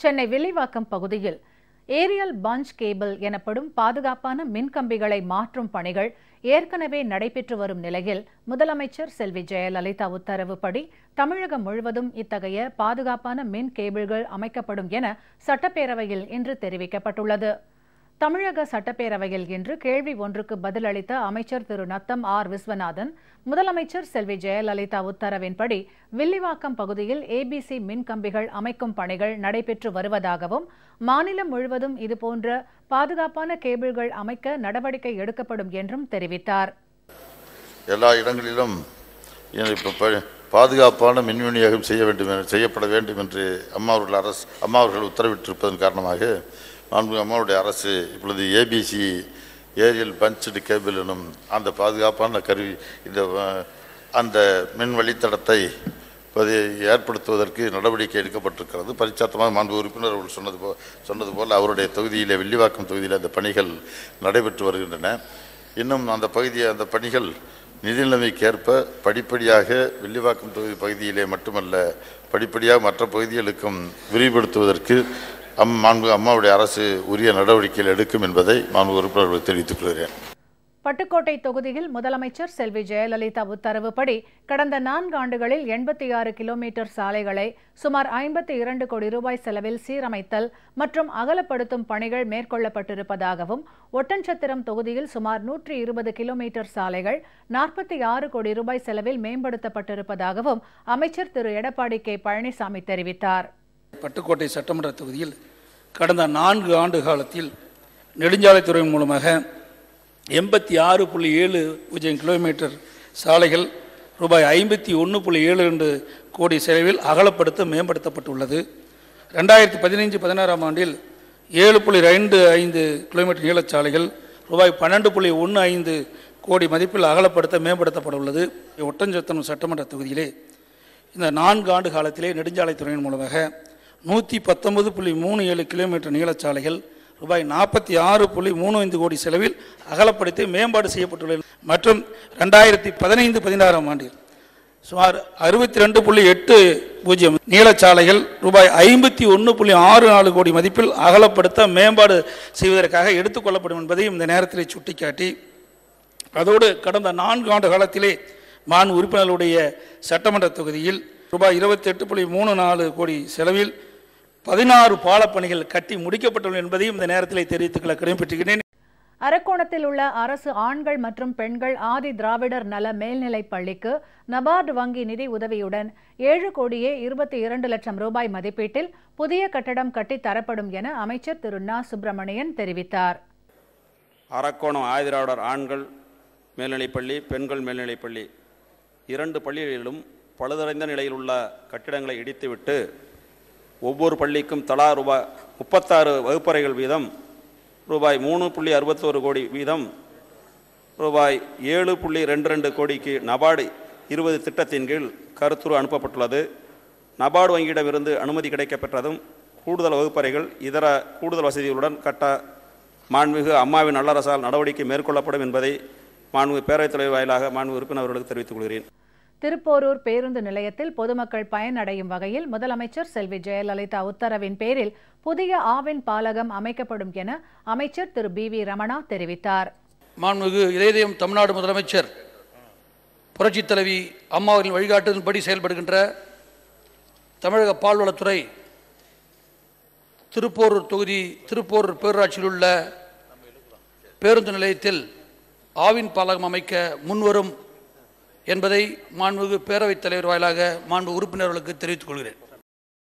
சென்னை வில்லிவாக்கம் பகுதியில் Ariel punch cable எனப்படும் பாதுகாப்பான மின்கம்பிகளை மாற்றும் பணிகள் ஏற்கனவே நடைபெற்று வரும் நிலையில் முதலமைச்சர் செல்வி ஜெயலலிதா உத்தரவுப்படி தமிழகம் முழுவதும் இத்தகைய பாதுகாப்பான மின் கேபிள்கள் அமைக்கப்படும் என சட்டப்பேரவையில் இன்று தெரிவிக்கப்பட்டுள்ளது. தமிழக சட்டப்பேரவையில் இன்று கேள்வி ஒன்றுக்கு பதிலளித்த அமைச்சர் திரு. நத்தம் ஆர். விஸ்வநாதன் முதலமைச்சர் செல்வி ஜெயலலிதா உத்தரவின்படி வில்லிவாக்கம் பகுதியில் ஏபிசி மின்கம்பிகள் அமைக்கும் பணிகள் நடைபெற்று வருவதாகவும் மாநிலம் முழுவதும் இதுபோன்ற பாதுகாப்பான கேபிள்கள் அமைக்க நடவடிக்கை எடுக்கப்படும் என்றும் தெரிவித்தார். எல்லா இடங்களிலும் பாதுகாப்பான மின் விநியோகம் செய்ய வேண்டும் செய்யப்பட வேண்டும் என்று அம்மா அவர்கள் அரசு அம்மா அவர்கள் உத்தரவிட்டிருப்பதன் காரணமாக மாண்பு அம்மாவுடைய அரசு இப்பொழுது ஏபிசி ஏரியல் பஞ்ச்டு கேபிள் எனும் அந்த பாதுகாப்பான கருவி இந்த அந்த மின் வழித்தடத்தை ஏற்படுத்துவதற்கு நடவடிக்கை எடுக்கப்பட்டிருக்கிறது. பரிச்சாத்தமாக மாண்பு உறுப்பினர் அவர்கள் சொன்னது போ சொன்னது போல் அவருடைய தொகுதியிலே வெள்ளிவாக்கம் தொகுதியில் அந்த பணிகள் நடைபெற்று வருகின்றன. இன்னும் அந்த பகுதியை அந்த பணிகள் நிதி நிலைமைக்கேற்ப படிப்படியாக வெள்ளிவாக்கம் தொகுதி பகுதியிலே மட்டுமல்ல படிப்படியாக மற்ற பகுதிகளுக்கும் விரிவுபடுத்துவதற்கு அம் மாண்பு அம்மாவுடைய அரசு உரிய நடவடிக்கைகள் எடுக்கும் என்பதை மாண்பு உறுப்பினர்களுக்கு தெரிவித்துக் கொள்கிறேன். பட்டுக்கோட்டை தொகுதியில் முதலமைச்சர் செல்வி ஜெயலலிதா உத்தரவுப்படி கடந்த நான்கு ஆண்டுகளில் எண்பத்தி ஆறு கிலோமீட்டர் சாலைகளை சுமார் ஐம்பத்தி இரண்டு கோடி ரூபாய் செலவில் சீரமைத்தல் மற்றும் அகலப்படுத்தும் பணிகள் மேற்கொள்ளப்பட்டிருப்பதாகவும் ஒட்டன்சத்திரம் தொகுதியில் சுமார் நூற்றி இருபது கிலோமீட்டர் சாலைகள் நாற்பத்தி ஆறு கோடி ரூபாய் செலவில் மேம்படுத்தப்பட்டிருப்பதாகவும் அமைச்சர் திரு எடப்பாடி கே பழனிசாமி தெரிவித்தார். பட்டுக்கோட்டை சட்டமன்ற தொகுதியில் கடந்த நான்கு ஆண்டு காலத்தில் நெடுஞ்சாலைத்துறை மூலமாக எண்பத்தி ஆறு புள்ளி ஏழு பூஜ்ஜியம் கிலோமீட்டர் சாலைகள் ரூபாய் ஐம்பத்தி ஒன்று புள்ளி ஏழு ரெண்டு கோடி செலவில் அகலப்படுத்த மேம்படுத்தப்பட்டுள்ளது. ரெண்டாயிரத்தி பதினைஞ்சு பதினாறாம் ஆண்டில் ஏழு புள்ளி ரெண்டு ஐந்து கிலோமீட்டர் நீளச்சாலைகள் ரூபாய் பன்னெண்டு புள்ளி ஒன்று ஐந்து கோடி மதிப்பில் அகலப்படுத்த மேம்படுத்தப்பட உள்ளது ஒட்டஞ்சத்தனம் சட்டமன்ற தொகுதியிலே இந்த நான்கு ஆண்டு காலத்திலே நெடுஞ்சாலைத்துறையின் மூலமாக நூற்றி பத்தொன்பது புள்ளி மூணு ஏழு கிலோமீட்டர் நீளச்சாலைகள் ரூபாய் நாற்பத்தி ஆறு புள்ளி மூணு ஐந்து கோடி செலவில் அகலப்படுத்தி மேம்பாடு செய்யப்பட்டுள்ளது. மற்றும் ரெண்டாயிரத்தி பதினைந்து பதினாறாம் ஆண்டில் சுமார் அறுபத்தி ரெண்டு புள்ளி எட்டு பூஜ்ஜியம் நீளச்சாலைகள் ரூபாய் ஐம்பத்தி ஒன்று புள்ளி ஆறு நாலு கோடி மதிப்பில் அகலப்படுத்த மேம்பாடு செய்வதற்காக எடுத்துக்கொள்ளப்படும் என்பதையும் இந்த நேரத்தில் சுட்டிக்காட்டி அதோடு கடந்த நான்கு ஆண்டு காலத்திலே மான் உறுப்பினர்களுடைய சட்டமன்ற தொகுதியில் ரூபாய் இருபத்தி எட்டு புள்ளி மூணு நாலு கோடி செலவில் பதினாறு பாலப்பணிகள் கட்டி முடிக்கப்பட்டுள்ளன என்பதையும் இந்த நேரத்தில் தெரிவித்துக் கொள்ள கடமைப்பட்டிருக்கிறேன் அரக்கோணத்தில் உள்ள அரசு ஆண்கள் மற்றும் பெண்கள் ஆதி திராவிடர் நல மேல்நிலைப் பள்ளிக்கு நபார்டு வங்கி நிதி உதவியுடன் ஏழு கோடியே இருபத்தி இரண்டு லட்சம் ரூபாய் மதிப்பீட்டில் புதிய கட்டடம் கட்டித் தரப்படும் என அமைச்சர் திரு நா. சுப்பிரமணியன் தெரிவித்தார். அரக்கோணம் ஆதிராவிடர் ஆண்கள் மேல்நிலைப்பள்ளி பெண்கள் மேல்நிலைப்பள்ளி இரண்டு பள்ளிகளிலும் பழுதடைந்த நிலையில் உள்ள கட்டிடங்களை இடித்துவிட்டு ஒவ்வொரு பள்ளிக்கும் தலா ரூபாய் முப்பத்தாறு வகுப்பறைகள் வீதம் ரூபாய் மூணு புள்ளி அறுபத்தோரு கோடி வீதம் ரூபாய் ஏழு புள்ளி ரெண்டு ரெண்டு கோடிக்கு நபார்டு இருபது திட்டத்தின் கீழ் கருத்துரு அனுப்பப்பட்டுள்ளது. நபார்டு வங்கியிடமிருந்து அனுமதி கிடைக்கப்பெற்றதும் கூடுதல் வகுப்பறைகள் இதர கூடுதல் வசதிகளுடன் கட்ட மாண்புமிகு அம்மாவின் நல்லரசால் நடவடிக்கை மேற்கொள்ளப்படும் என்பதை மாண்புமிகு பேரவைத் தலைவர் வாயிலாக மாண்பு உறுப்பினர்களுக்கு தெரிவித்துக் கொள்கிறேன். திருப்போரூர் பேருந்து நிலையத்தில் பொதுமக்கள் பயனடையும் வகையில் முதலமைச்சர் செல்வி ஜெயலலிதா உத்தரவின் பேரில் புதிய ஆவின் பாலகம் அமைக்கப்படும் என அமைச்சர் திரு பி வி ரமணா தெரிவித்தார். மாண்புமிகு இதயம் தமிழ்நாடு முதலமைச்சர் புரட்சித் தலைவி அம்மாவின் வழிகாட்டுதலின்படி செயல்படுகின்ற தமிழக பால்வளத்துறை திருப்போரூர் தொகுதி திருப்போரூர் பேரூராட்சியில் உள்ள பேருந்து நிலையத்தில் ஆவின் பாலகம் அமைக்க முன்வரும் என்பதை மாண்புமிகு பேரவைத் தலைவர் வாயிலாக மாண்பு உறுப்பினர்களுக்கு தெரிவித்துக் கொள்கிறேன்.